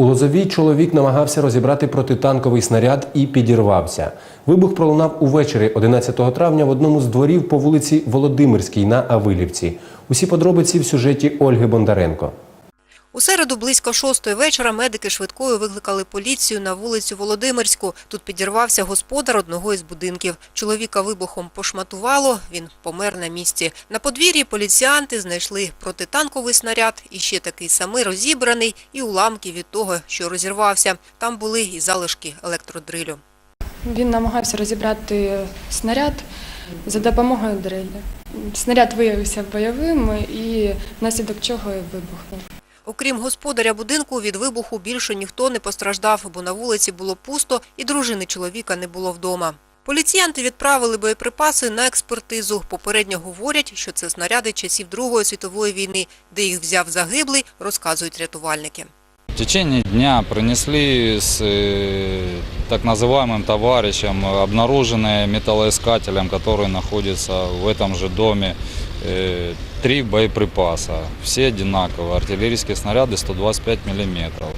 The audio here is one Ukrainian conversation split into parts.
У Лозовій чоловік намагався розібрати протитанковий снаряд і підірвався. Вибух пролунав увечері 11 травня в одному з дворів по вулиці Володимирській на Авилівці. Усі подробиці в сюжеті Ольги Бондаренко. У середу близько шостої вечора медики швидкою викликали поліцію на вулицю Володимирську. Тут підірвався господар одного із будинків. Чоловіка вибухом пошматувало, він помер на місці. На подвір'ї поліціянти знайшли протитанковий снаряд, і ще такий самий розібраний, і уламки від того, що розірвався. Там були і залишки електродрилю. Він намагався розібрати снаряд за допомогою дрелі. Снаряд виявився бойовим і внаслідок чого вибухнув. Окрім господаря будинку, від вибуху більше ніхто не постраждав, бо на вулиці було пусто і дружини чоловіка не було вдома. Поліціянти відправили боєприпаси на експертизу. Попередньо говорять, що це снаряди часів Другої світової війни, де їх взяв загиблий, розказують рятувальники. В течение дня принесли э, так называемым товарищем, обнаруженные металлоискателем, который находится в этом же доме, э, три боеприпаса. Все одинаковые, артиллерийские снаряды 125 миллиметров.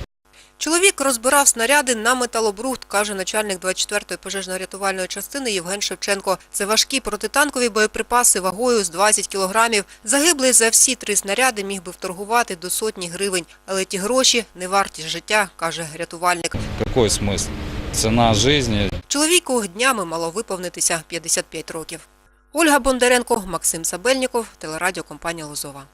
Чоловік розбирав снаряди на металобрухт, каже начальник 24-ї пожежно-рятувальної частини Євген Шевченко. Це важкі протитанкові боєприпаси вагою з 20 кілограмів. Загиблий за всі три снаряди міг би вторгувати до сотні гривень. Але ті гроші не варті життя, каже рятувальник. Какой смысл? Цена життя. Чоловіку днями мало виповнитися 55 років. Ольга Бондаренко, Максим Сабельніков, телерадіокомпанія «Лозова».